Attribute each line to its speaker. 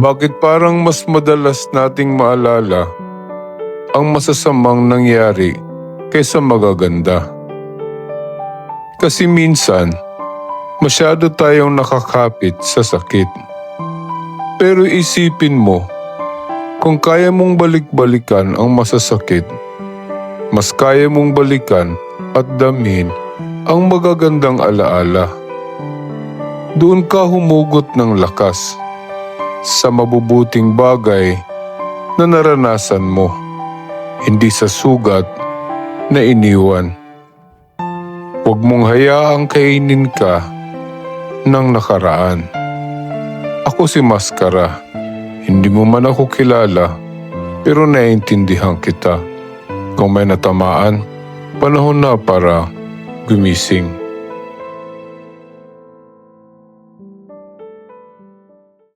Speaker 1: Bakit parang mas madalas nating maalala ang masasamang nangyari kaysa magaganda? Kasi minsan, masyado tayong nakakapit sa sakit. Pero isipin mo, kung kaya mong balik-balikan ang masasakit, mas kaya mong balikan at damhin ang magagandang alaala. Doon ka humugot ng lakas sa mabubuting bagay na naranasan mo, hindi sa sugat na iniwan. Huwag mong hayaang kainin ka ng nakaraan. Ako si Maskara. Hindi mo man ako kilala, pero naiintindihan kita. Kung may natamaan, panahon na para gumising.